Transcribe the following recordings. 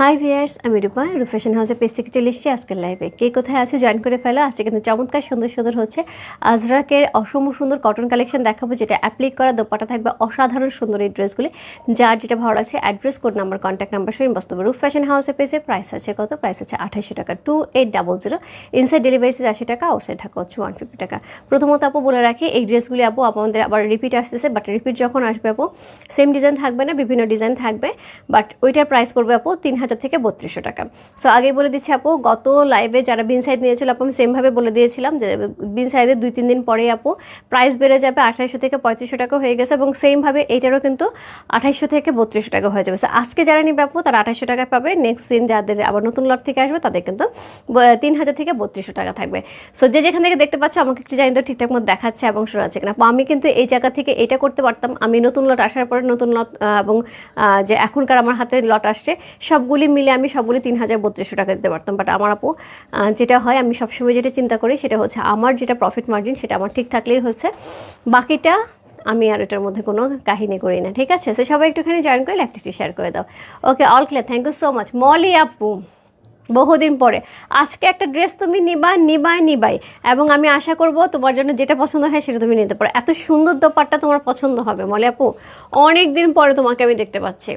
High viewers আমি রূপা রূপেশন হাউসের page থেকে চলে এসেছি আজকের লাইভে কে কোথায় আছে জয়েন করে ফেলো? আজকে কিন্তু চমৎকার, সুন্দর সুন্দর হচ্ছে আজরাকের অসম সুন্দর কটন কালেকশন দেখাবো, যেটা অ্যাপ্লিক করা দোপাটা থাকবে অসাধারণ সুন্দর এই ড্রেসগুলি যার যেটা ভালো লাগছে address code number contact number সহ বাস্তব রূপ ফ্যাশন হাউসের পেজে প্রাইস আছে কত? প্রাইস আছে আঠাশশো টাকা two eight double zero inside delivery charge আশি টাকা আউটসাইড ঢাকা হচ্ছে ওয়ান ফিফটি টাকা। প্রথমত আপু বলে রাখি, এই ড্রেসগুলি আপু আমাদের আবার রিপিট আসতেছে বাট রিপিট যখন আসবে আপু সেম ডিজাইন থাকবে না, বিভিন্ন ডিজাইন থাকবে বাট ওইটার প্রাইস পড়বে আপু তিন হাজার থেকে বত্রিশশো টাকা। সো আগে বলে দিচ্ছি আপু গত লাইভে যারা বিন সাইড নিয়েছিল আপু আমি সেমভাবে বলে দিয়েছিলাম যে বিন সাইডের দুই তিন দিন পরে আপু প্রাইস বেড়ে যাবে আঠাইশশো থেকে পঁয়ত্রিশশো টাকা হয়ে গেছে এবং সেমভাবে এইটারও কিন্তু আঠাইশশো থেকে বত্রিশশো টাকা হয়ে যাবে। সো আজকে যারা নিবে আপু তারা আঠাইশশো টাকা পাবে। নেক্সট দিন যাদের আবার নতুন লট থেকে আসবে তাদের কিন্তু তিন হাজার থেকে বত্রিশশো টাকা থাকবে। সো যে যেখান থেকে দেখতে পাচ্ছ আমাকে একটু জানি তো ঠিকঠাক মতো দেখাচ্ছে এবং শোনাচ্ছে কিনা। আপু, আমি কিন্তু এই জায়গা থেকে এটা করতে পারতাম। আমি নতুন লট আসার পরে নতুন লট এবং যে এখনকার আমার হাতে লট আসছে সবগুলি মিলে আমি সবগুলি তিন হাজার বত্রিশশো টাকা দিতে পারতাম। বাট আমার আপু যেটা হয়, আমি সবসময় যেটা চিন্তা করি, সেটা হচ্ছে আমার যেটা প্রফিট মার্জিন সেটা আমার ঠিক থাকলেই হচ্ছে। বাকিটা আমি আর এটার মধ্যে কোনো কাহিনী করি না, ঠিক আছে? সো সবাই একটুখানি জয়েন করে ল্যাপটপটি শেয়ার করে দাও। Okay all clear thank you so much Moli আপু, বহুদিন পরে। আজকে একটা ড্রেস তুমি নিবা, নিবাই নিবাই। এবং আমি আশা করব তোমার জন্য যেটা পছন্দ হয়, সেটা তুমি নিতে পারো। এত সুন্দর দোপাট্টা তোমার পছন্দ হবে, মলে আপু। অনেক দিন পরে তোমাকে আমি দেখতে পাচ্ছি।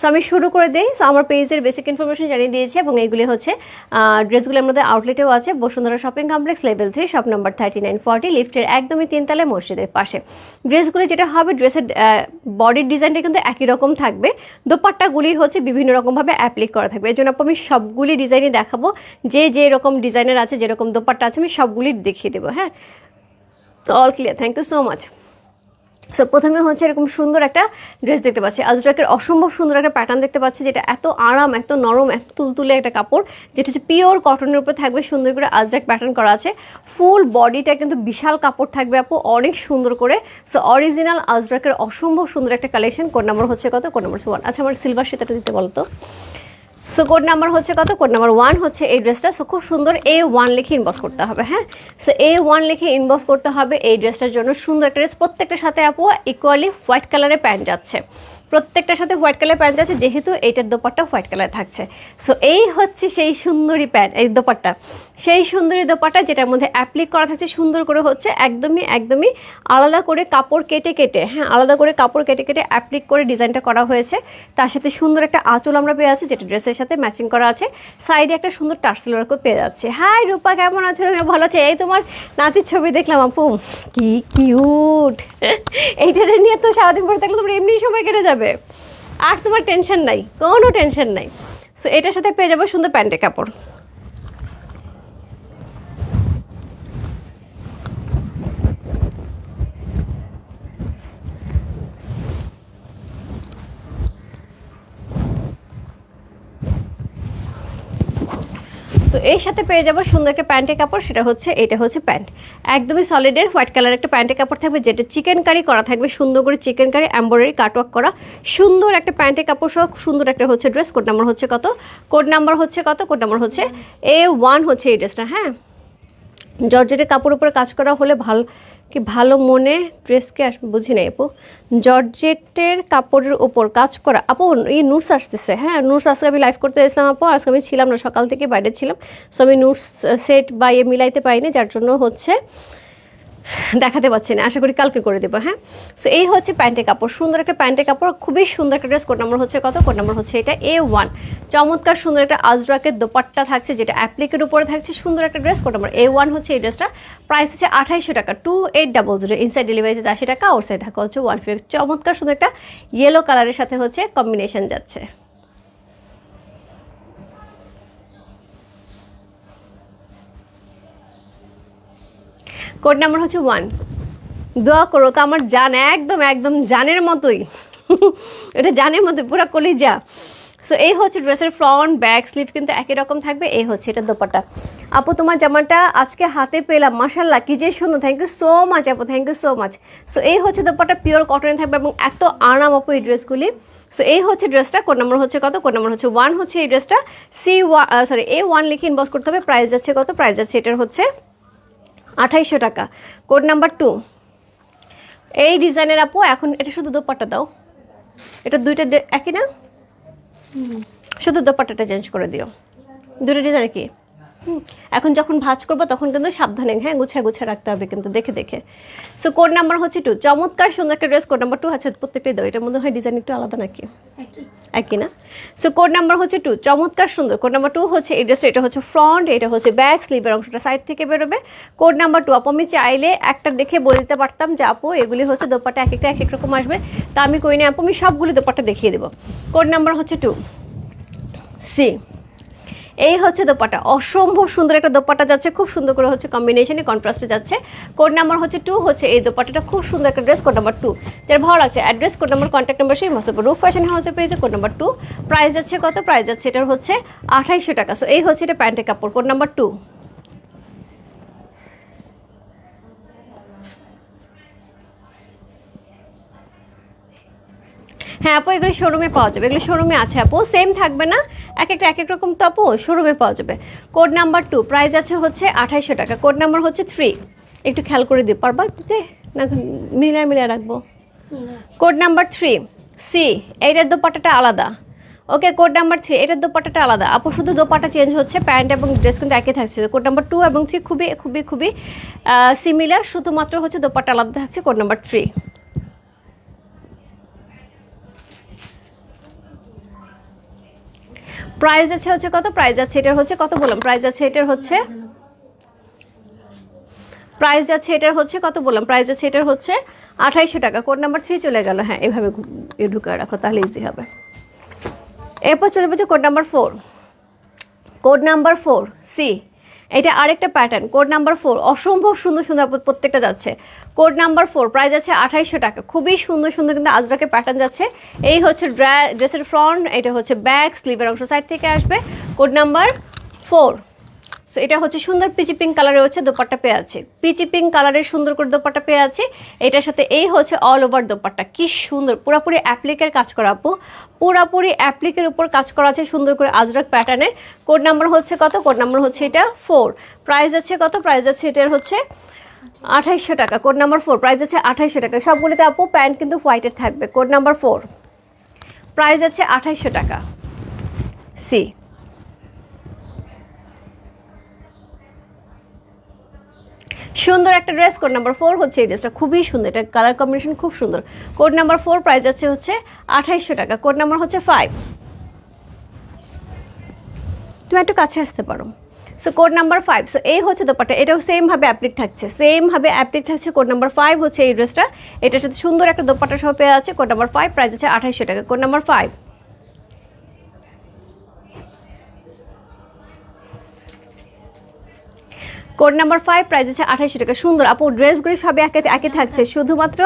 সো আমি শুরু করে দিই। সো আমার পেজের বেসিক ইনফরমেশন জানিয়ে দিয়েছি এবং এইগুলি হচ্ছে ড্রেসগুলি আমাদের আউটলেটেও আছে, Bashundhara shopping complex level three shop number thirty nine forty লিফটের একদমই তিনতলায় মসজিদের পাশে। ড্রেসগুলি যেটা হবে, ড্রেসের বডির ডিজাইনটা কিন্তু একই রকম থাকবে। দোপাট্টাগুলি হচ্ছে বিভিন্ন রকমভাবে অ্যাপ্লিক করা থাকবে। এই জন্য আমি সবগুলি ডিজাইনই দেখাবো। যে যে রকম ডিজাইনের আছে, যেরকম দোপাট্টা আছে, আমি সবগুলি দেখিয়ে দেবো হ্যাঁ? All clear thank you so much so প্রথমে হচ্ছে এরকম সুন্দর একটা ড্রেস দেখতে পাচ্ছি। আজরাকের অসম্ভব সুন্দর একটা প্যাটার্ন দেখতে পাচ্ছি, যেটা এত আরাম, এত নরম, এত তুলতুলে একটা কাপড়, যেটা হচ্ছে পিওর কটনের উপরে থাকবে, সুন্দর করে আজরাক প্যাটার্ন করা আছে। ফুল বডিটা কিন্তু বিশাল কাপড় থাকবে আপু, অনেক সুন্দর করে। সো অরিজিনাল আজরাকের অসম্ভব সুন্দর একটা কালেকশন কোন নাম্বার হচ্ছে কত? কোড নাম্বার ওয়ান আচ্ছা আমার সিলভার সেটাটা দিতে বলতো। সো কোড নাম্বার হচ্ছে কত? কোড নাম্বার ওয়ান হচ্ছে এই ড্রেসটা সো খুব সুন্দর এ ওয়ান লিখে ইনবক্স করতে হবে হ্যাঁ? সো এ ওয়ান লিখে ইনবক্স করতে হবে এই ড্রেসটার জন্য। সুন্দর একটা ড্রেস প্রত্যেকটার সাথে আপু ইকুয়ালি হোয়াইট কালারের প্যান্ট যাচ্ছে। প্রত্যেকটার সাথে হোয়াইট কালার প্যান্ট যাচ্ছে যেহেতু এইটার দোপাট্টা হোয়াইট কালার থাকছে। সো এই হচ্ছে সেই সুন্দরী প্যান্ট, এই দোপাট্টা। সেই সুন্দরী দোপাট্টা যেটার মধ্যে অ্যাপ্লিক করা থাকছে, সুন্দর করে হচ্ছে একদমই একদমই আলাদা করে কাপড় কেটে কেটে হ্যাঁ আলাদা করে কাপড় কেটে কেটে অ্যাপ্লিক করে ডিজাইনটা করা হয়েছে। তার সাথে সুন্দর একটা আঁচল আমরা পেয়ে আছি যেটা ড্রেসের সাথে ম্যাচিং করা আছে। সাইডে একটা সুন্দর টার্সেল ওয়ার্কও পেয়ে যাচ্ছে। হাই রূপা, কেমন আছো? ভালো আছে? এই তোমার নাতির ছবি দেখলাম আপু। কি কিউট এইটা নিয়ে তো সারাদিন পরে থাকলে তোমার এমনি সময় কেটে যাবে। আর তোমার টেনশন নাই, কোনো টেনশন নাই। সো এটার সাথে পেয়ে যাব সুন্দর প্যান্টের কাপড়। সো এর সাথে পেয়ে যাব সুন্দর একটা প্যান্টের কাপড়, সেটা হচ্ছে, এটা হচ্ছে প্যান্ট। একদমই সলিডের হোয়াইট কালার একটা প্যান্টের কাপড় থাকবে, যেটা চিকেন কারি করা থাকবে, সুন্দর করে চিকেন কারি এম্বয়ডারি কাটওয়ার্ক করা। সুন্দর একটা প্যান্টের কাপড় সহ, সুন্দর একটা হচ্ছে ড্রেস কোড নাম্বার হচ্ছে কত? কোড নাম্বার হচ্ছে কত? কোড নাম্বার হচ্ছে এ ওয়ান হচ্ছে এই ড্রেসটা হ্যাঁ? জর্জেটের কাপড় উপরে কাজ করা হলে ভালো কি ভালো মনে ড্রেসকে বুঝি নাই আপু। জর্জেটের কাপড়ের ওপর কাজ করা। আপু, এই নুটস আসতেছে হ্যাঁ? নুটস আজকে আমি লাইভ করতে এসলাম আপু। আজকে আমি ছিলাম না, সকাল থেকে বাইরে ছিলাম। সো আমি নুটস সেট বা ইয়ে মিলাইতে পারিনি, যার জন্য হচ্ছে দেখাতে পাচ্ছি না। আশা করি কালকে করে দেবো হ্যাঁ? সো এই হচ্ছে প্যান্টের কাপড়। সুন্দর একটা প্যান্টের কাপড়, খুবই সুন্দর একটা ড্রেস কোড নাম্বার হচ্ছে কত? কোড নাম্বার হচ্ছে এটা এ ওয়ান চমৎকার সুন্দর একটা আজরাকের দোপাট্টা থাকছে, যেটা অ্যাপ্লিকের উপরে থাকছে। সুন্দর একটা dress code number A one হচ্ছে এই ড্রেসটা প্রাইস হচ্ছে আঠাইশশো টাকা two eight double zero inside delivery আশি টাকা ওর আউটসাইড ঢাকা হচ্ছে ওয়ান ফিফটি চমৎকার সুন্দর একটা ইয়েলো কালারের সাথে হচ্ছে কম্বিনেশন যাচ্ছে। কোড নাম্বার হচ্ছে ওয়ান। দোয়া করো তো আমার জান, একদম একদম জানের মতোই। এটা জানের মতো পুরো কলিজা। সো এই হচ্ছে ড্রেসের ফ্রন্ট ব্যাক স্লিভ কিন্তু একই রকম থাকবে, এই হচ্ছে এটা দোপাটা আপু, তোমার জামাটা আজকে হাতে পেলাম মাসাল্লাহ কি যে সুন্দর থ্যাংক ইউ সো মাচ আপু thank you so much so এই হচ্ছে দোপাটা পিওর কটনে থাকবে এবং এত আরাম আপু এই ড্রেসগুলি। সো এই হচ্ছে ড্রেসটা, কোড নাম্বার হচ্ছে কত? কোড নাম্বার হচ্ছে ওয়ান হচ্ছে এই ড্রেসটা। C one sorry A one লিখে ইনবক্স করতে হবে প্রাইস যাচ্ছে কত? প্রাইস যাচ্ছে এটার হচ্ছে আঠাইশশো টাকা। Code number two. এই ডিজাইনের আপু এখন এটা শুধু দোপাট্টা দাও। এটা দুইটা ডে- একই না? শুধু দোপাট্টাটা চেঞ্জ করে দিও। দুটো ডিজাইন কি এখন যখন ভাজ করব তখন কিন্তু সাবধানে হ্যাঁ গুছায় গুছায় রাখতে হবে কিন্তু দেখে দেখে। সো কোড নাম্বার হচ্ছে টু চমৎকার সুন্দর একটা ড্রেস কোড নাম্বার টু আছে প্রত্যেকটাই দাও। এটার মধ্যে হয় ডিজাইন একটু আলাদা নাকি? একই। না? সো কোড নাম্বার হচ্ছে টু চমৎকার সুন্দর। কোড নাম্বার টু হচ্ছে এই ড্রেসটা এটা হচ্ছে ফ্রন্ট এটা হচ্ছে ব্যাক স্লিভের অংশটা সাইড থেকে বেরোবে। কোড নাম্বার টু আপু আমি চাইলে একটা দেখে বলে দিতে পারতাম যে আপু এগুলি হচ্ছে দোপাটা এক একটা এক এক রকম আসবে। তা আমি কই না আপু। আমি সবগুলি দোপাট্টা দেখিয়ে দেবো। কোড নাম্বার হচ্ছে টু সি এই হচ্ছে দোপাটা। অসম্ভব সুন্দর একটা দোপাটা যাচ্ছে, খুব সুন্দর করে হচ্ছে কম্বিনেশনে কন্ট্রাস্টে যাচ্ছে। কোড নাম্বার হচ্ছে টু হচ্ছে এই দোপাটাটা খুব সুন্দর একটা ড্রেস কোড নাম্বার টু যার ভালো লাগছে address code number contact number সেই মস্ত রুফ ফ্যাশন হাউসে পেয়েছে কোড নাম্বার টু প্রাইস যাচ্ছে কত? প্রাইস যাচ্ছে এটার হচ্ছে আঠাইশো টাকা। সো এই হচ্ছে এটা প্যান্টের কাপড় কোড নাম্বার টু হ্যাঁ আপু, এগুলো শোরুমে পাওয়া যাবে। এগুলো শোরুমে আছে আপু। সেম থাকবে না। এক একটা, এক এক রকম তো আপু শোরুমে পাওয়া যাবে। কোড নাম্বার টু প্রাইস আছে হচ্ছে আঠাইশো টাকা। কোড নাম্বার হচ্ছে থ্রি একটু খেয়াল করে দিই পারবা দিতে না, মিলিয়ে মিলিয়ে রাখব। কোড নাম্বার থ্রি সি এইটার দোপাটাটা আলাদা। ওকে কোড নাম্বার থ্রি এটার দোপাটাটা আলাদা। আপু, শুধু দোপাটা চেঞ্জ হচ্ছে, প্যান্ট এবং ড্রেস কিন্তু একই থাকছে। কোড নাম্বার টু এবং থ্রি খুবই খুবই খুবই সিমিলার শুধুমাত্র হচ্ছে দোপাটা আলাদা থাকছে কোড নাম্বার থ্রি প্রাইস আছে হচ্ছে কত? প্রাইস আছে, এটার হচ্ছে কত বললাম? প্রাইজ আছে, এটার হচ্ছে প্রাইস আছে, এটার হচ্ছে কত বললাম? প্রাইস আছে, এটার হচ্ছে আঠাইশো টাকা। কোড নাম্বার থ্রি চলে গেল। হ্যাঁ এভাবে ঘু- ঢুকে রাখো, তাহলে ইজি হবে। এরপর চলে যাচ্ছে code number four. Code number four, C. এটা আরেকটা প্যাটার্ন কোড নাম্বার ফোর অসম্ভব সুন্দর সুন্দর প্রত্যেকটা যাচ্ছে। কোড নাম্বার ফোর প্রাইস আছে আঠাইশো টাকা। খুবই সুন্দর সুন্দর কিন্তু আজরাকে প্যাটার্ন যাচ্ছে। এই হচ্ছে ড্রেসের ফ্রন্ট এটা হচ্ছে ব্যাক স্লিভের অংশ সাইড থেকে আসবে। কোড নাম্বার ফোর সো এটা হচ্ছে সুন্দর পিচি পিঙ্ক কালারের হচ্ছে দোপাট্টা পেয়ে আছে। পিচি পিঙ্ক কালারের সুন্দর করে দোপাট্টা পেয়ে আছে। এটার সাথে এই হচ্ছে অল ওভার দোপাট্টা। কি সুন্দর, পুরাপুরি অ্যাপ্লিকের কাজ করা আপু। পুরাপুরি অ্যাপ্লিকের উপর কাজ করা আছে সুন্দর করে আজরাক প্যাটার্নের কোড নাম্বার হচ্ছে কত? কোড নাম্বার হচ্ছে এটা ফোর প্রাইস আছে কত? প্রাইস আছে এটার হচ্ছে আঠাইশশো টাকা। কোড নাম্বার ফোর প্রাইস আছে আঠাইশশো টাকা। সবগুলিতে আপু প্যান্ট কিন্তু হোয়াইটের থাকবে। কোড নাম্বার ফোর প্রাইস আছে আঠাইশশো টাকা। সি সুন্দর একটা ড্রেস কোড নাম্বার ফোর হচ্ছে এই ড্রেসটা খুবই সুন্দর। এটা কালার কম্বিনেশন খুব সুন্দর। কোড নাম্বার ফোর প্রাইস আছে হচ্ছে আঠাইশশো টাকা। কোড নাম্বার হচ্ছে ফাইভ তুমি একটু কাছে আসতে পারো। So code number five so এই হচ্ছে দোপাটা এটাও সেমভাবে অ্যাপ্লিক থাকছে। সেমভাবে অ্যাপ্লিক থাকছে কোড নাম্বার ফাইভ হচ্ছে এই ড্রেসটা এটার সাথে সুন্দর একটা দোপাটা সহ পেয়ে আছে। কোড নাম্বার ফাইভ প্রাইস আছে আঠাইশশো টাকা। Code number five code number five price আছে আঠাইশো টাকা। সুন্দর। আপু ড্রেসগুলি সবই একে একই থাকছে। শুধুমাত্র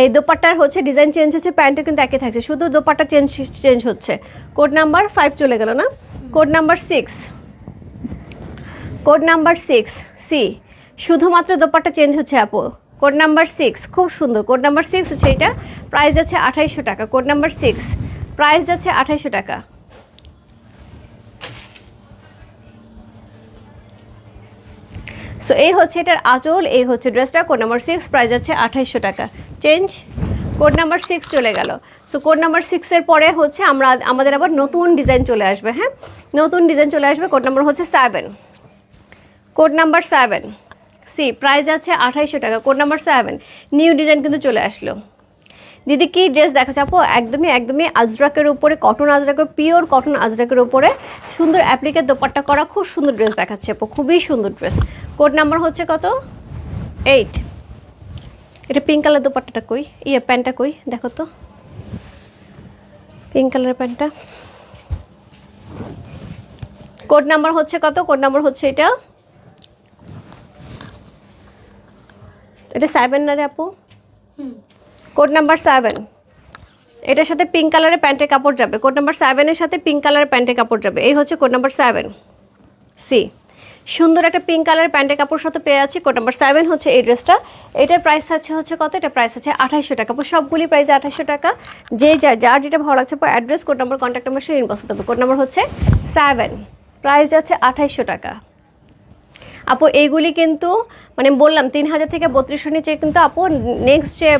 এই দোপাট্টার হচ্ছে ডিজাইন চেঞ্জ হচ্ছে, প্যান্টও কিন্তু একে থাকছে। শুধু দোপাট্টা চেঞ্জ চেঞ্জ হচ্ছে। কোড নাম্বার ফাইভ চলে গেল না? Code number six code number six C শুধুমাত্র দোপাট্টা চেঞ্জ হচ্ছে, আপু। কোড নাম্বার সিক্স খুব সুন্দর। কোড নাম্বার সিক্স হচ্ছে এটা প্রাইস আছে আঠাইশশো টাকা। কোড নাম্বার সিক্স প্রাইস যাচ্ছে আঠাইশশো টাকা। সো এই হচ্ছে এটার আঁচল, এই হচ্ছে ড্রেসটা। কোড নাম্বার সিক্স প্রাইস আছে আঠাইশশো টাকা। চেঞ্জ কোড নাম্বার সিক্স চলে গেল। সো কোড নাম্বার সিক্সের পরে হচ্ছে আমরা, আমাদের আবার নতুন ডিজাইন চলে আসবে হ্যাঁ? নতুন ডিজাইন চলে আসবে কোড নাম্বার হচ্ছে seven code number seven C price আছে আঠাইশশো টাকা code number seven new design কিন্তু চলে আসলো। দিদি, কি ড্রেস দেখাচ্ছে আপু? একদমই একদমই আজরাকের উপরে কটন আজরাকের পিওর কটন আজরাকের উপরে। সুন্দর অ্যাপ্লিকের দোপাট্টা করা, খুব সুন্দর ড্রেস দেখাচ্ছে আপু, খুবই সুন্দর ড্রেস কোড নাম্বার হচ্ছে কত? এইট। এটা পিঙ্ক কালার দোপাট্টাটা কই? ইয়ে প্যান্টটা কই? দেখো তো। পিঙ্ক কালারের প্যান্টটা। কোড নাম্বার হচ্ছে কত? কোড নাম্বার হচ্ছে এটা। এটা সেভেন না রে আপু? কোড নাম্বার সেভেন এটার সাথে পিঙ্ক কালারের প্যান্টের কাপড় যাবে। কোড নাম্বার সেভেনের সাথে পিঙ্ক কালারের প্যান্টের কাপড় যাবে। এই হচ্ছে কোড নাম্বার সেভেন সি সুন্দর একটা পিঙ্ক কালার প্যান্টের কাপড় সাথে পেয়ে আছি কোড নাম্বার সেভেন হচ্ছে এই ড্রেসটা এটার প্রাইস আছে হচ্ছে কত? এটা প্রাইস আছে আঠাইশশো টাকা। সবগুলি প্রাইস আঠাইশশো টাকা। যে যা যার যেটা ভালো লাগছে address code number contact number সেই ইনবক্স হবে কোড নাম্বার হচ্ছে সেভেন প্রাইস আছে আঠাইশশো টাকা। আপু, এইগুলি কিন্তু মানে বললাম, তিন হাজার থেকে বত্রিশশো নিচে কিন্তু আপু নেক্সট যে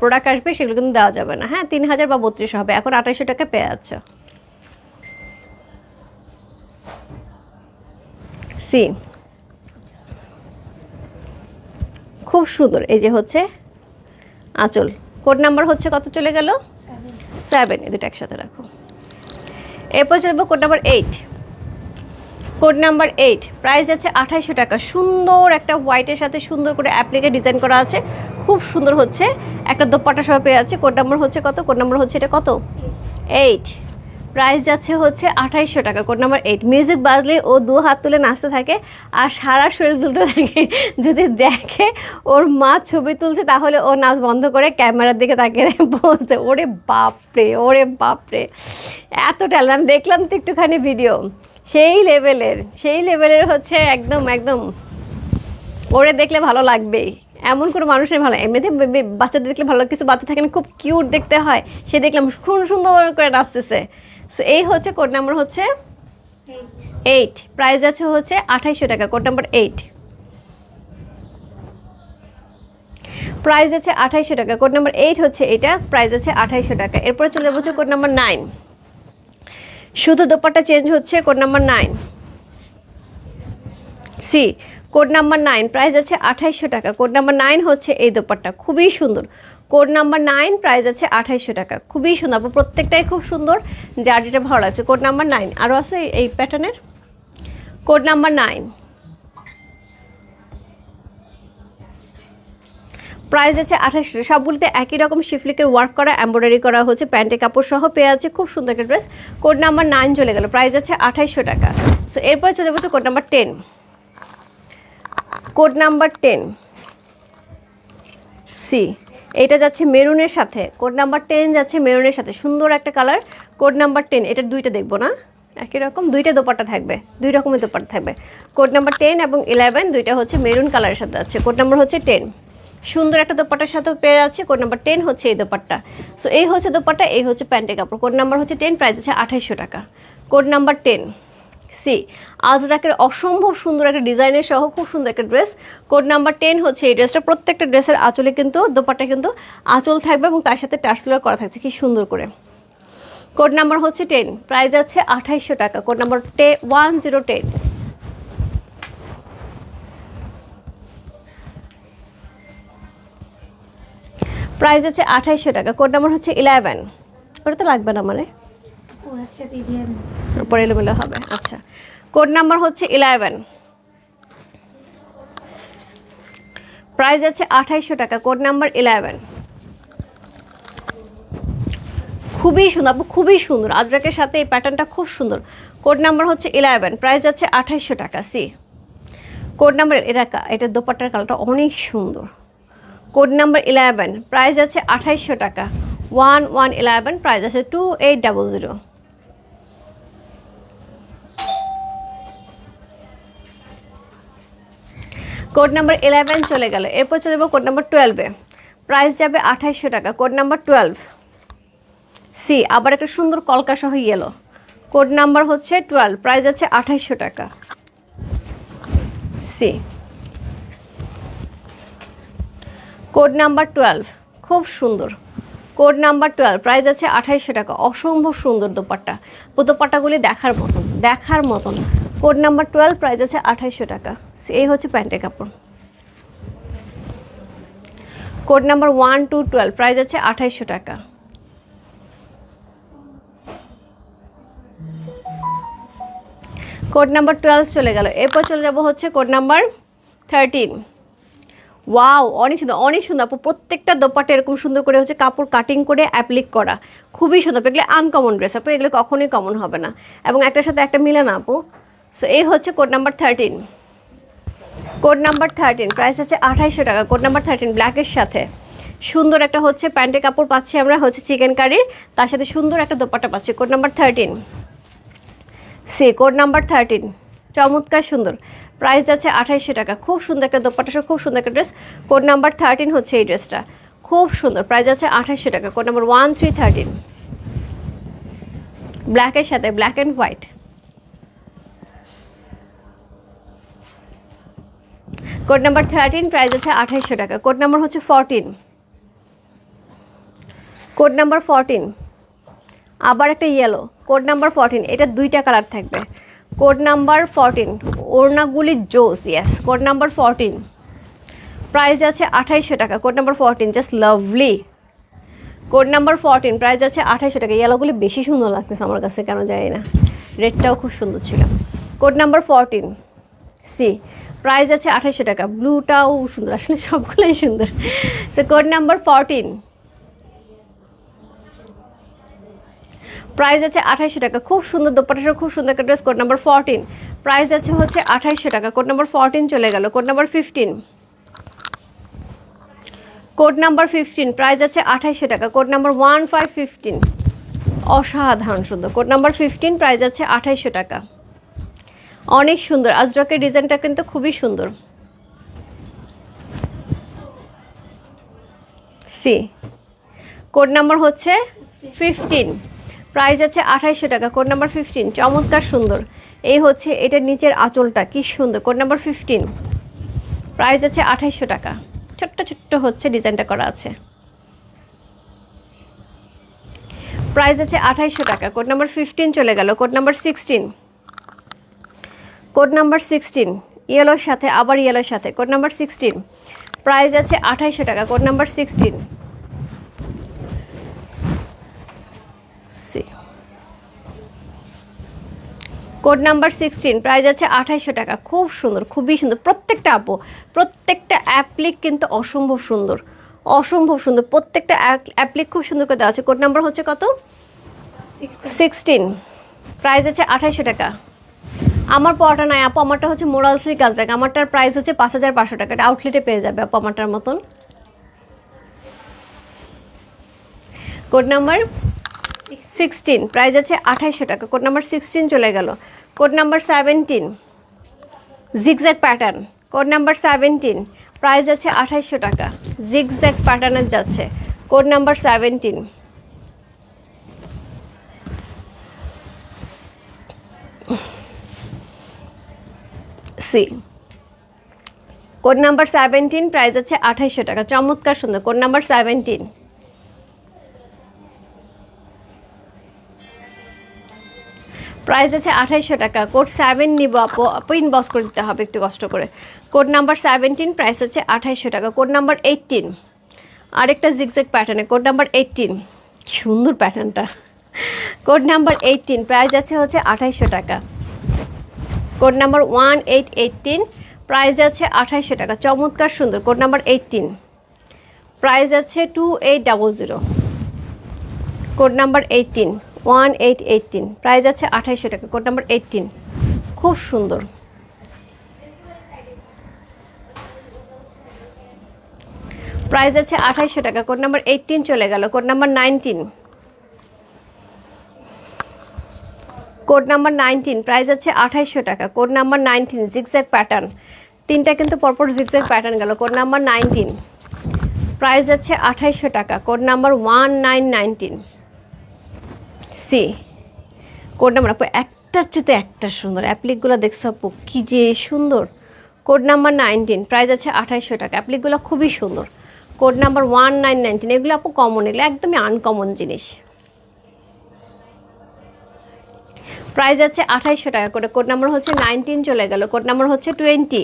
প্রোডাক্ট আসবে, সেগুলো কিন্তু দেওয়া যাবে না। হ্যাঁ তিন হাজার বা বত্রিশশো হবে। এখন আঠাইশশো টাকা পেয়ে যাচ্ছে। সি। খুব সুন্দর এই যে হচ্ছে আঁচল। কোড নাম্বার হচ্ছে কত চলে গেল? সেভেন। এই দুটো একসাথে রাখো। এরপর চলবো code number eight. Code number eight price আছে আঠাইশো টাকা। সুন্দর একটা হোয়াইটের সাথে সুন্দর করে অ্যাপ্লিকে ডিজাইন করা আছে। খুব সুন্দর হচ্ছে। একটা দোপাটা সহ পেয়ে আছে কোড নাম্বার হচ্ছে কত? কোড নাম্বার হচ্ছে এটা কত? এইট। প্রাইস যাচ্ছে হচ্ছে আঠাইশশো টাকা। কোড নাম্বার এইট, মিউজিক বাজলে ও দু হাত তুলে নাচতে থাকে আর সারা শরীর তুলতে থাকে। যদি দেখে ওর মা ছবি তুলছে তাহলে ও নাচ বন্ধ করে ক্যামেরার দিকে তাকিয়ে বলতে, ওরে বাপরে ওরে বাপরে। এত ট্যালেন্ট দেখলাম তো একটুখানি ভিডিও সেই লেভেলের সেই লেভেলের হচ্ছে একদম একদম ওরে দেখলে ভালো লাগবেই। এমন কোনো মানুষের ভালো এমনিতে বাচ্চাদের দেখলে ভালো কিছু বাচ্চা থাকে না, খুব কিউট দেখতে হয়। সে দেখলাম খুব সুন্দর করে নাচতেছে। সো এই হচ্ছে কোড নাম্বার হচ্ছে এইট প্রাইস আছে হচ্ছে আঠাইশশো টাকা কোড নাম্বার এইট প্রাইস আছে আঠাইশশো টাকা কোড নাম্বার এইট হচ্ছে এটা প্রাইস আছে আঠাইশো টাকা। এরপরে চলে যাব কোড নাম্বার নাইন শুধু দোপাট্টা চেঞ্জ হচ্ছে code number nine C code number nine price আছে আঠাইশশো টাকা। কোড নাম্বার নাইন হচ্ছে এই দোপারটা খুবই সুন্দর। কোড নাম্বার নাইন প্রাইস আছে আঠাইশশো টাকা, খুবই সুন্দর। প্রত্যেকটাই খুব সুন্দর, যার যেটা ভালো লাগছে। কোড নাম্বার নাইন আরও আছে এই- প্যাটার্নের কোড নাম্বার নাইন। প্রাইস আছে আঠাশশো সবগুলিতে একই রকম শিফলিকের ওয়ার্ক করা এমব্রয়ডারি করা হচ্ছে, প্যান্টের কাপড় সহ পেয়ে আছে খুব সুন্দর একটা ড্রেস কোড নাম্বার নাইন চলে গেল প্রাইস আছে আঠাইশশো টাকা। সো এরপর চলে যাব code number ten code number ten. C, এটা যাচ্ছে মেরুনের সাথে। কোড নাম্বার টেন যাচ্ছে মেরুনের সাথে। সুন্দর একটা কালার। কোড নাম্বার টেন, এটা দুইটা দেখব না? একই রকম, দুইটা দোপাট্টা থাকবে। দুই রকমের দোপাট্টা থাকবে। কোড নাম্বার টেন এবং ইলেভেন, দুইটা হচ্ছে মেরুন কালারের সাথে আছে। কোড নাম্বার হচ্ছে টেন। সুন্দর একটা দোপাট্টার সাথেও পেয়ে যাচ্ছে। কোড নাম্বার টেন হচ্ছে এই দোপাট্টা। সো এই হচ্ছে দোপাট্টা, এই হচ্ছে প্যান্টের কাপড়। কোড নাম্বার হচ্ছে টেন, প্রাইস আছে আঠাইশশো টাকা। Code number ten. সি আজরাকের অসম্ভব সুন্দর একটা ডিজাইনের সহ খুব সুন্দর একটা ড্রেস। কোড নাম্বার টেন হচ্ছে এই ড্রেসটা। প্রত্যেকটা ড্রেসের আঁচলে কিন্তু, দোপাট্টা কিন্তু আঁচল থাকবে এবং তার সাথে টার্সেলার করা থাকছে। কি সুন্দর করে। কোড নাম্বার হচ্ছে টেন। প্রাইস আছে আঠাইশশো টাকা। Code number ten, one zero ten. Price আছে আঠাইশশো টাকা। কোড নাম্বার হচ্ছে ইলেভেন। ওটা তো লাগবে না মানে? ও, একসাথে দিয়ে দেন। পরে এলোমেলো হবে। আচ্ছা। কোড নাম্বার হচ্ছে ইলেভেন। প্রাইস আছে আঠাইশশো টাকা, কোড নাম্বার ইলেভেন। খুবই সুন্দর, আপু, খুবই সুন্দর। আজরাকের সাথে এই প্যাটার্নটা খুব সুন্দর। কোড নাম্বার হচ্ছে ইলেভেন, প্রাইস আছে আঠাইশশো টাকা, সি। কোড নাম্বার, এটা কা- দোপাট্টার কালারটা অনেক সুন্দর। কোড নাম্বার ইলেভেন, প্রাইস আছে আঠাইশশো টাকা। ওয়ান ওয়ান ইলেভেন, প্রাইস আছে two eight double zero. Code number eleven চলে গেল। এরপর চলে যাব কোড নাম্বার টুয়েলভে প্রাইস যাবে আঠাইশশো টাকা। কোড নাম্বার টুয়েলভ সি, আবার একটা সুন্দর কলকা সহ ইয়েলো কোড নাম্বার হচ্ছে টুয়েলভ প্রাইস আছে আঠাইশশো টাকা। সি। কোড নাম্বার টুয়েলভ খুব সুন্দর। কোড নাম্বার টুয়েলভ প্রাইস আছে আঠাইশশো টাকা। অসম্ভব সুন্দর দোপাট্টা। দোপাট্টাগুলি দেখার মতন। দেখার মতন। কোড নাম্বার টুয়েলভ, প্রাইস আছে আঠাইশশো টাকা। এই হচ্ছে প্যান্টের কাপড়। Code number one, two, twelve, price আছে আঠাইশশো টাকা। কোড নাম্বার টুয়েলভ চলে গেল। এরপর চলে যাব হচ্ছে কোড নাম্বার থার্টিন। ওয়াও, অনেক সুন্দর অনেক সুন্দর। আপু, প্রত্যেকটা দোপাট্টা এরকম সুন্দর করে হচ্ছে কাপড় কাটিং করে অ্যাপ্লিক করা। খুবই সুন্দর। এগুলো আনকমন ড্রেস আপু। এগুলো কখনোই কমন হবে না। এবং একটার সাথে একটা মিলে না, আপু। সো এই হচ্ছে code number thirteen code number thirteen price আছে আঠাইশশো টাকা। কোড নাম্বার থার্টিন ব্ল্যাকের সাথে। সুন্দর একটা হচ্ছে প্যান্টের কাপড় পাচ্ছি আমরা, হচ্ছে চিকেন কারির তার সাথে সুন্দর একটা দোপাট্টা পাচ্ছি। Code number thirteen C code number thirteen চমৎকার সুন্দর। প্রাইস যাচ্ছে আঠাইশশো টাকা। খুব সুন্দর একটা দোপাট্টা সহ খুব সুন্দর একটা ড্রেস কোড নাম্বার থার্টিন হচ্ছে এই ড্রেসটা খুব সুন্দর। প্রাইস আছে আঠাইশশো টাকা। Code number one three thirteen ব্ল্যাকের সাথে black and white code number thirteen price আছে আঠাইশশো টাকা। কোড নাম্বার হচ্ছে ফরটিন কোড নাম্বার ফরটিন আবার একটা ইয়েলো কোড নাম্বার ফরটিন এটা দুইটা কালার থাকবে। কোড নাম্বার ফরটিন ওড়নাগুলি জোস yes code number fourteen price আছে আঠাইশশো টাকা। Code number fourteen just lovely code number fourteen price আছে আঠাইশশো টাকা। ইয়েলোগুলি বেশি সুন্দর লাগতেছে আমার কাছে, কেন জানি না। রেডটাও খুব সুন্দর ছিল। Code number fourteen C price আছে আঠাইশশো টাকা। ব্লুটাও সুন্দর, আসলে সবগুলোই সুন্দর। So code number fourteen price আছে আঠাইশশো টাকা। খুব সুন্দর দোপাটার খুব সুন্দর একটা dress code number fourteen price আছে হচ্ছে আঠাইশশো টাকা। কোড নাম্বার ফরটিন চলে গেল। Code number fifteen code number fifteen price আছে আঠাইশশো টাকা। Code number one five fifteen অসাধারণ সুন্দর। কোড নাম্বার ফিফটিন প্রাইস আছে আঠাইশশো টাকা। অনেক সুন্দর। আজরকের ডিজাইনটা কিন্তু খুবই সুন্দর। সি। কোড নাম্বার হচ্ছে ফিফটিন। প্রাইস আছে আঠাইশশো টাকা। কোড নাম্বার ফিফটিন, চমৎকার সুন্দর। এই হচ্ছে এটার নিচের আঁচলটা, কি সুন্দর। কোড নাম্বার ফিফটিন, প্রাইস আছে আঠাইশশো টাকা। ছোট্ট ছোট্ট হচ্ছে ডিজাইনটা করা আছে। প্রাইস আছে আঠাইশশো টাকা। কোড নাম্বার ফিফটিন চলে গেল। Code number sixteen code number sixteen ইয়েলোর সাথে আবার ইয়েলোর সাথে কোড নাম্বার সিক্সটিন। প্রাইস আছে আঠাইশো টাকা code number sixteen. C. Code number sixteen price আছে আঠাইশো টাকা খুব সুন্দর খুবই সুন্দর। প্রত্যেকটা আপু প্রত্যেকটা অ্যাপ্লিক কিন্তু অসম্ভব সুন্দর অসম্ভব সুন্দর। প্রত্যেকটা অ্যাপ্লিক খুব সুন্দর করে দেওয়া আছে। কোড নাম্বার হচ্ছে কত? সিক্সটিন। প্রাইস আছে আঠাইশো টাকা। আমার পড়াটা নাই, আপু, আমারটা হচ্ছে মোরাল সিল্ক কাজরাক আমারটার প্রাইস হচ্ছে পাঁচ হাজার পাঁচশো টাকা। আউটলেটে পেয়ে যাবে, আপু, আমারটার মতন। কোড নাম্বার সিক্সটিন প্রাইস আছে আঠাইশশো টাকা। কোড নাম্বার সিক্সটিন চলে গেল। Code number seventeen zigzag pattern code number seventeen price আছে আঠাইশশো টাকা। জিগজ্যাক প্যাটার্নের যাচ্ছে। Code number seventeen C. Code number seventeen, price আছে আঠাইশশো টাকা। চমৎকার সুন্দর, কোড নাম্বার সেভেন্টিন। প্রাইস আছে আঠাইশশো টাকা। কোড সেভেন নিব আপু আপু ইনবক্স করে দিতে হবে একটু কষ্ট করে। কোড নাম্বার সেভেন্টিন, প্রাইস আছে আঠাইশশো টাকা। কোড নাম্বার এইটিন, আরেকটা জিগজ্যাগ প্যাটার্নে কোড নাম্বার এইটিন সুন্দর প্যাটার্নটা কোড নাম্বার এইটিন, প্রাইস আছে হচ্ছে আঠাইশশো টাকা। Code number one eight eighteen price আছে আঠাইশশো টাকা। চমৎকার সুন্দর, কোড নাম্বার এইটিন প্রাইস আছে two eight double zero. Code number eighteen one eight eighteen price আছে আঠাইশশো টাকা, কোড নাম্বার এইটিন খুব সুন্দর। প্রাইস আছে আঠাইশশো টাকা, কোড নাম্বার এইটিন চলে গেল, code number nineteen code number nineteen price আছে আঠাইশশো টাকা। Code number nineteen zigzag pattern তিনটা কিন্তু পরপর জিগজ্যাগ প্যাটার্ন গেল। কোড নাম্বার নাইনটিন প্রাইস আছে আঠাইশশো টাকা। Code number one nine nineteen C code number, আপু একটার চেতে একটা সুন্দর। অ্যাপ্লিকগুলো দেখছ আপু, কী যে সুন্দর। কোড নাম্বার নাইনটিন প্রাইস আছে আঠাইশশো টাকা। অ্যাপ্লিকগুলো খুবই সুন্দর। Code number one nine nineteen, এগুলো আপু কমন এগুলো একদমই আনকমন জিনিস। প্রাইস আছে আঠাইশশো টাকা। করে কোড নাম্বার হচ্ছে নাইনটিন চলে গেল। কোড নাম্বার হচ্ছে টোয়েন্টি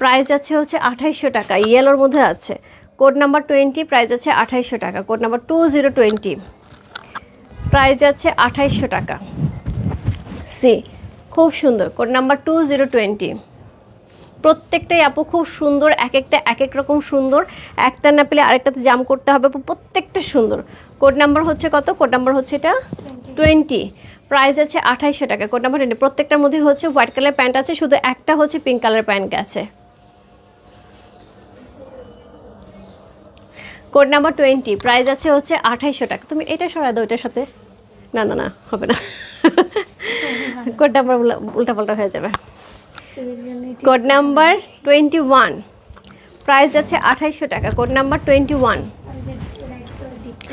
প্রাইস আছে হচ্ছে আঠাইশশো টাকা। ইয়েলোর মধ্যে আছে। কোড নাম্বার টোয়েন্টি প্রাইস আছে আঠাইশশো টাকা। Code number two zero twenty price আছে আঠাইশশো টাকা। সি খুব সুন্দর। Code number two zero twenty প্রত্যেকটাই আপু খুব সুন্দর। এক একটা এক এক রকম সুন্দর। একটা না পেলে আরেকটাতে জাম করতে হবে। প্রত্যেকটা সুন্দর। কোড নাম্বার হচ্ছে কত? কোড নাম্বার হচ্ছে এটা? টোয়েন্টি প্রাইস আছে আঠাইশশো টাকা। কোড নাম্বার টোয়েন্টি প্রত্যেকটার মধ্যে হচ্ছে হোয়াইট কালার প্যান্ট আছে, শুধু একটা হচ্ছে পিঙ্ক কালার প্যান্ট আছে। কোড নাম্বার টোয়েন্টি প্রাইস আছে হচ্ছে আঠাইশশো টাকা। তুমি এটা সরাই দাও, এটার সাথে। না না না, হবে না। কোড নাম্বার উল্টা পাল্টা হয়ে যাবে। Code number twenty one price আছে আঠাইশশো টাকা। Code number twenty one.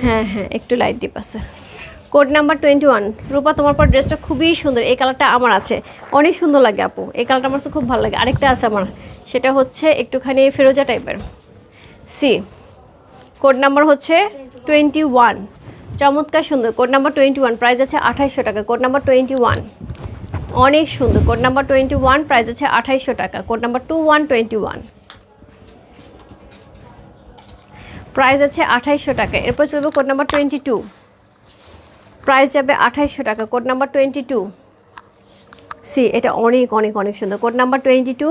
হ্যাঁ হ্যাঁ একটু লাইট ডিপ আছে। Code number twenty one. Rupa, তোমার পর ড্রেসটা খুবই সুন্দর। এই কালারটা আমার আছে। অনেক সুন্দর লাগে আপু। এই কালারটা আমার খুব ভালো লাগে। আরেকটা আছে আমার। সেটা হচ্ছে একটুখানি ফেরোজা টাইপের সি কোড নাম্বার হচ্ছে টোয়েন্টি ওয়ান। চমৎকার সুন্দর। Code number twenty one. Price আছে আঠাইশশো টাকা। Code number twenty one. অনেক সুন্দর। Code number twenty one. Price আছে আঠাইশশো টাকা। Code number two one twenty one. Price আছে আঠাইশশো টাকা। এরপর চলবে code number twenty two. Price যাবে আঠাইশশো টাকা, code number twenty two. C, এটা অনেক অনেক অনেক সুন্দর। Code number twenty two,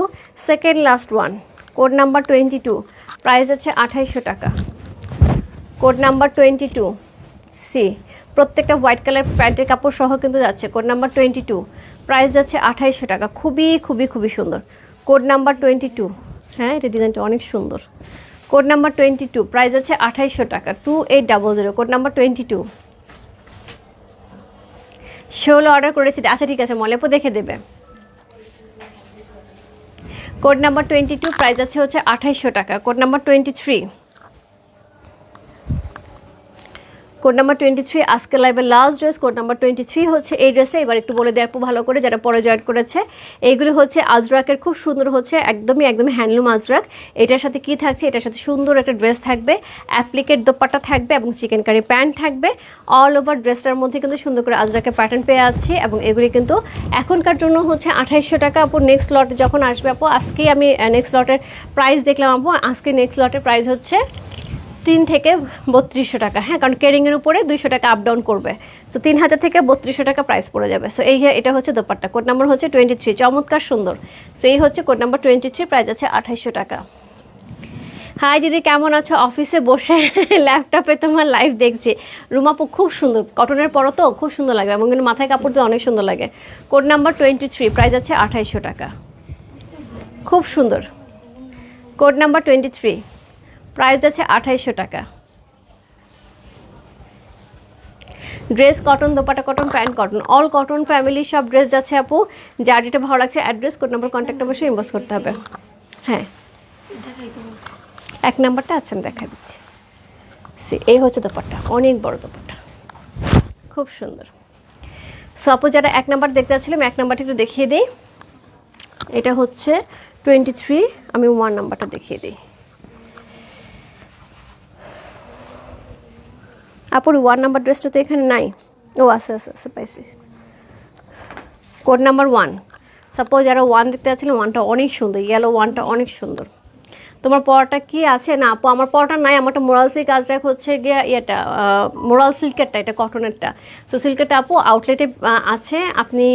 second last one. Code number twenty two, price আছে আঠাইশশো টাকা। Code number twenty two, C, প্রত্যেকটা হোয়াইট কালার প্যান্টের কাপড় সহ কিন্তু যাচ্ছে। Code number twenty two, price যাচ্ছে আঠাইশশো টাকা। খুবই খুবই খুবই সুন্দর। কোড নাম্বার টোয়েন্টি টু হ্যাঁ এটা ডিজাইনটা অনেক সুন্দর। Code number twenty two, price আছে আঠাইশশো টাকা, two eight double zero. Code number twenty two ষোলো অর্ডার করেছি। আচ্ছা ঠিক আছে, মলেপো দেখে দেবে। Code number twenty two price আছে হচ্ছে আঠাইশশো টাকা। Code number twenty three code number twenty three আজকে লাইভের last dress code number twenty three হচ্ছে এই ড্রেসটা এবার একটু বলে দেয় ভালো করে, যারা পরে জয়েন করেছে। এইগুলি হচ্ছে আজরাকের, খুব সুন্দর হচ্ছে, একদমই একদমই হ্যান্ডলুম আজরাক। এটার সাথে কি থাকছে? এটার সাথে সুন্দর একটা ড্রেস থাকবে। অ্যাপ্লিকেট দোপাট্টা থাকবে এবং চিকেন কারি প্যান্ট থাকবে। অল ওভার ড্রেসটার মধ্যে কিন্তু সুন্দর করে আজরাকের প্যাটার্ন পেয়ে আছে এবং এগুলি কিন্তু এখনকার জন্য হচ্ছে আঠাইশশো টাকা। আপু নেক্সট লট যখন আসবে আপু, আজকেই আমি নেক্সট লটের প্রাইস দেখলাম আপু। আজকে নেক্সট লটের প্রাইস হচ্ছে তিন থেকে বত্রিশশো টাকা হ্যাঁ কারণ কেরিংয়ের উপরে দুইশো টাকা আপ ডাউন করবে। সো তিন হাজার থেকে বত্রিশশো টাকা প্রাইস পড়ে যাবে। সো এই এটা হচ্ছে দোপাট্টা। কোড নাম্বার হচ্ছে টোয়েন্টি থ্রি চমৎকার সুন্দর। সো এই হচ্ছে code number twenty three price আছে আঠাইশশো টাকা। হাই দিদি, কেমন আছো? অফিসে বসে ল্যাপটপে তোমার লাইভ দেখছি। রুমাপু খুব সুন্দর। কটনের পরও তো, খুব সুন্দর লাগে। এবং মাথায় কাপড় দিয়ে অনেক সুন্দর লাগে। Code number twenty three price আছে আঠাইশশো টাকা। খুব সুন্দর। Code number twenty three price আছে আঠাইশো টাকা। Dress cotton, dupatta cotton, pant cotton all cotton family সব ড্রেস যাচ্ছে আপু। যার যেটা ভালো লাগছে অ্যাড্রেস কোড নাম্বার কন্ট্যাক্ট অবশ্যই ইনবক্স করতে হবে। হ্যাঁ। এক নাম্বারটা আচ্ছা আমি দেখা দিচ্ছি। সে এই হচ্ছে দোপাট্টা, অনেক বড় দোপাট্টা। খুব সুন্দর। সো আপু, যারা এক নাম্বার দেখতে চাচ্ছিলাম এক নাম্বারটা একটু দেখিয়ে দিই। এটা হচ্ছে টোয়েন্টি থ্রি আমি ওয়ান নাম্বারটা দেখিয়ে দিই। আপুর ওয়ান নাম্বার ড্রেসটা তো এখানে নাই। ও আছে আছে আছে পাইছি। কোড নাম্বার ওয়ান সাপোজ যারা ওয়ান দেখতে যাচ্ছিলেন ওয়ানটা অনেক সুন্দর ইয়েলো ওয়ানটা অনেক সুন্দর। তোমার পড়াটা কি আছে? না, আপু, আমার পড়াটা নাই আমারটা মোরাল সিল্ক আজরাক হচ্ছে গিয়ে ইয়েটা মোরাল সিল্কেরটা এটা কটনেরটা সো সিল্কেরটা আপু আউটলেটে আছে, আপনি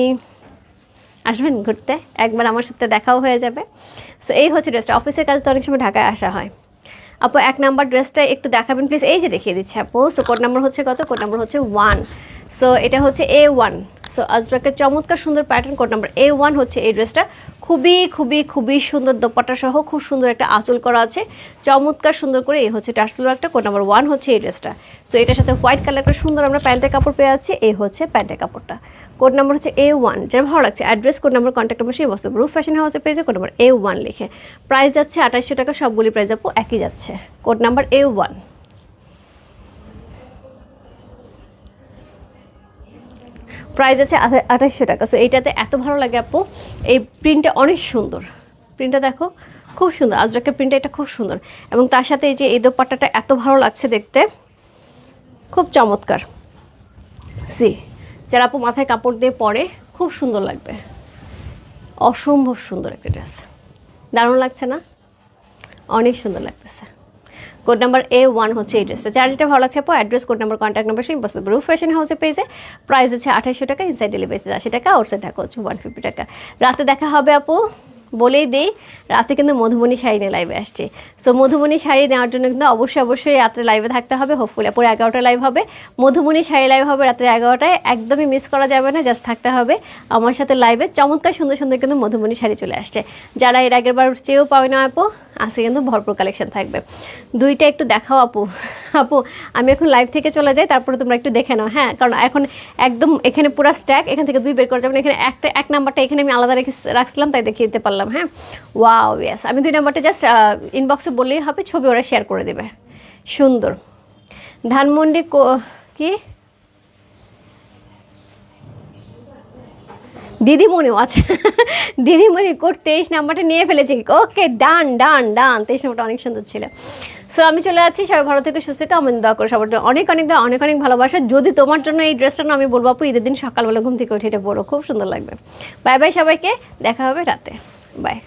আসবেন ঘুরতে, একবার আমার সাথে দেখাও হয়ে যাবে। সো এই হচ্ছে ড্রেসটা অফিসের কাজে তো অনেক সময় ঢাকায় আসা হয়। আপু, এক নাম্বার ড্রেসটা একটু দেখাবেন প্লিজ এই যে দেখিয়ে দিচ্ছি আপু। সো কোড নাম্বার হচ্ছে কত? কোড নাম্বার হচ্ছে ওয়ান সো এটা হচ্ছে এ ওয়ান সো আজরাকের চমৎকার সুন্দর pattern code number A one হচ্ছে এই ড্রেসটা। খুবই খুবই খুবই সুন্দর দোপাট্টা সহ খুব সুন্দর একটা আঁচল করা আছে। চমৎকার সুন্দর করে এই হচ্ছে টার্সেল একটা কোড নাম্বার ওয়ান হচ্ছে এই ড্রেসটা। সো এটার সাথে হোয়াইট কালার একটা সুন্দর আমরা প্যান্টের কাপড় পেয়ে যাচ্ছি এই হচ্ছে প্যান্টের কাপড়টা। কোড নাম্বার হচ্ছে এ ওয়ান যার ভালো লাগছে। Address code number contact number সেই বস্তু রুফ ফ্যাশন হাউসের পেজে কোড নাম্বার এ ওয়ান লিখে। প্রাইস যাচ্ছে আঠাশশো টাকা, সবগুলি প্রাইস আপু একই যাচ্ছে। Code number A one price আছে আঠাশশো টাকা। সো এইটাতে এত ভালো লাগে আপু। এই প্রিন্টটা অনেক সুন্দর। প্রিন্টটা দেখো, খুব সুন্দর। আজরাকের প্রিন্টটা এটা খুব সুন্দর। এবং তার সাথে এই যে এই দোপাট্টাটা এত ভালো লাগছে দেখতে। খুব চমৎকার। সি যারা আপু মাথায় কাপড় দিয়ে পরে, খুব সুন্দর লাগবে। অসম্ভব সুন্দর একটা ড্রেস দারুণ লাগছে না? অনেক সুন্দর লাগতেছে। কোড নাম্বার এ ওয়ান হচ্ছে এই ড্রেসটা যার যেটা ভালো লাগছে আপু। Address code number contact number সেই বসতে রুফ ফ্যাশন হাউসে পেয়েছে প্রাইস হচ্ছে আঠাশশো টাকা ইনসাইড ডেলিভারি আশি টাকা আউটসাইড টাকা হচ্ছে ওয়ান ফিফটি টাকা। রাতে দেখা হবে আপু। বলেই দিই, রাতে কিন্তু মধুবনী শাড়ি নিয়ে লাইভে আসছে। সো মধুবনী শাড়ি নেওয়ার জন্য কিন্তু অবশ্যই অবশ্যই রাত্রে লাইভে থাকতে হবে। হোপফুলি পরে এগারোটা লাইভ হবে। মধুবনী শাড়ি লাইভ হবে রাত্রে এগারোটায়। একদমই মিস করা যাবে না জাস্ট থাকতে হবে। আমার সাথে লাইভে চমৎকার, সুন্দর সুন্দর কিন্তু মধুবনী শাড়ি চলে আসছে। যারা এর আগের বার চেয়েও পাবে না আপু, আজকে কিন্তু ভরপুর কালেকশন থাকবে। দুইটা একটু দেখাও আপু। আপু, আমি এখন লাইভ থেকে চলে যাই, তারপরে তোমরা একটু দেখে নাও। হ্যাঁ কারণ এখন একদম এখানে পুরো স্ট্যাক এখান থেকে দুই বের করা যাবে এখানে একটা, এক নাম্বারটা এখানে আমি আলাদা রেখে রাখছিলাম, তাই দেখিয়ে দিতে পারলাম হ্যাঁ? ওয়াও ইয়েস আমি দুই নাম্বারটা জাস্ট ইনবক্সে বললেই হবে ছবি ওরা শেয়ার করে দেবে। সুন্দর। ধানমন্ডি কো- দিদিমণিও আছে। দিদিমণি কোড তেইশ নাম্বারটা নিয়ে ফেলেছি। ওকে ডান ডান ডান তেইশ নাম্বারটা অনেক সুন্দর ছিল। সো আমি চলে যাচ্ছি। সবাই ভালো থেকে সুস্থ থেকে। আমি দোয়া করো সবার অনেক অনেক দোয়া, অনেক অনেক ভালোবাসা। যদি তোমার জন্য এই ড্রেসটা না আমি বলব আপু ঈদের দিন সকালবেলা ঘুম থেকে উঠে এটা বড় খুব সুন্দর লাগবে। বাই বাই সবাইকে। দেখা হবে রাতে। বাই